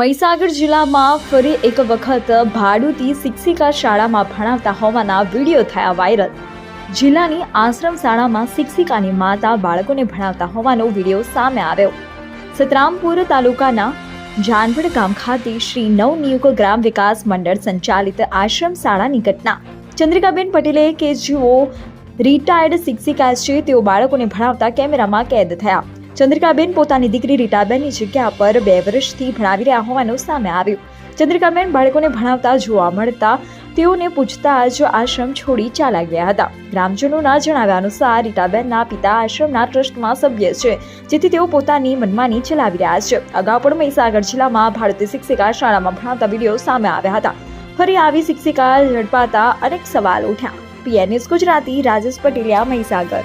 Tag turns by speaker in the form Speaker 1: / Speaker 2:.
Speaker 1: મહીસાગર જિલ્લામાં ફરી એક વખત ભાડુતી શિક્ષિકા શાળામાં ભણાવતા હોવાના વીડિયો થયા વાયરલ. જિલ્લાની આશ્રમ શાળામાં શિક્ષિકાની માતા બાળકોને ભણાવતા હોવાનો વીડિયો સામે આવ્યો. સતરામપુર તાલુકાના જાનવડ ગામ ખાતે શ્રી નવનિયુક્ત ગ્રામ વિકાસ મંડળ સંચાલિત આશ્રમ શાળાની ઘટના. ચંદ્રિકાબેન પટેલે કે જેઓ રિટાયર્ડ શિક્ષિકા છે, તેઓ બાળકોને ભણાવતા કેમેરામાં કેદ થયા. ચંદ્રિકાબેન પોતાની દીકરી રીટાબેનની જગ્યા પર બે વર્ષથી ભણાવી રહ્યા હોવાનું સામે આવ્યું. ચંદ્રિકાબેન બાળકોને ભણાવતા જોવા મળતા તેઓને પૂછતા જ આશ્રમ છોડી ચાલ્યા ગયા હતા. ગ્રામજનોના જણાવ્યા અનુસાર રીટાબેનના પિતા આશ્રમના ટ્રસ્ટમાં સભ્ય છે, જેથી તેઓ પોતાની મનમાની ચલાવી રહ્યા છે. અગાઉ પણ મહીસાગર જિલ્લામાં ભારતીય શિક્ષિકા શાળામાં ભણાવતા વીડિયો સામે આવ્યા હતા. ફરી આવી શિક્ષિકા ઝડપાતા અનેક સવાલ ઉઠ્યા. પીએનએસ ગુજરાતી રાજેશ પટેલિયા, મહીસાગર.